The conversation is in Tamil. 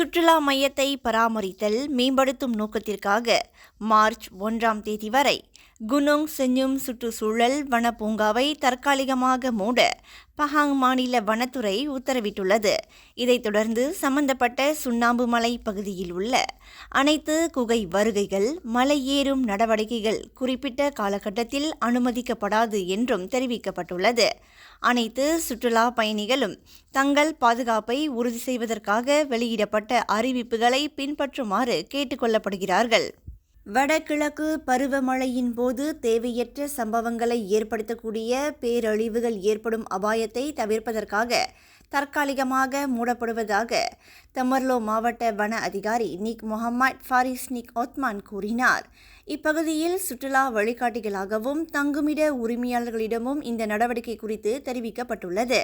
சுற்றுலா மையத்தை பராமரித்தல் மேம்படுத்தும் நோக்கத்திற்காக மார்ச் ஒன்றாம் தேதி வரை குனோங் செஞ்சும் சுற்றுச்சூழல் வன பூங்காவை தற்காலிகமாக மூட பஹாங் மாநில வனத்துறை உத்தரவிட்டுள்ளது. இதைத் தொடர்ந்து சம்பந்தப்பட்ட சுண்ணாம்பு மலை பகுதியில் உள்ள அனைத்து குகை வருகைகள் மலையேறும் நடவடிக்கைகள் குறிப்பிட்ட காலகட்டத்தில் அனுமதிக்கப்படாது என்றும் தெரிவிக்கப்பட்டுள்ளது. அனைத்து சுற்றுலா பயணிகளும் தங்கள் பாதுகாப்பை உறுதி செய்வதற்காக வெளியிடப்பட்ட அறிவிப்புகளை பின்பற்றுமாறு கேட்டுக்கொள்ளப்படுகிறார்கள் வடகிழக்கு பருவமழையின் போது தேவையற்ற சம்பவங்களை ஏற்படுத்தக்கூடிய பேரழிவுகள் ஏற்படும் அபாயத்தை தவிர்ப்பதற்காக தற்காலிகமாக மூடப்படுவதாக தமர்லோ மாவட்ட வன அதிகாரி நிக் முகமது ஃபாரிஸ் நிக் ஒத்மான் கூறினார். இப்பகுதியில் சுற்றுலா வழிகாட்டிகளாகவும் தங்குமிட உரிமையாளர்களிடமும் இந்த நடவடிக்கை குறித்து தெரிவிக்கப்பட்டுள்ளது.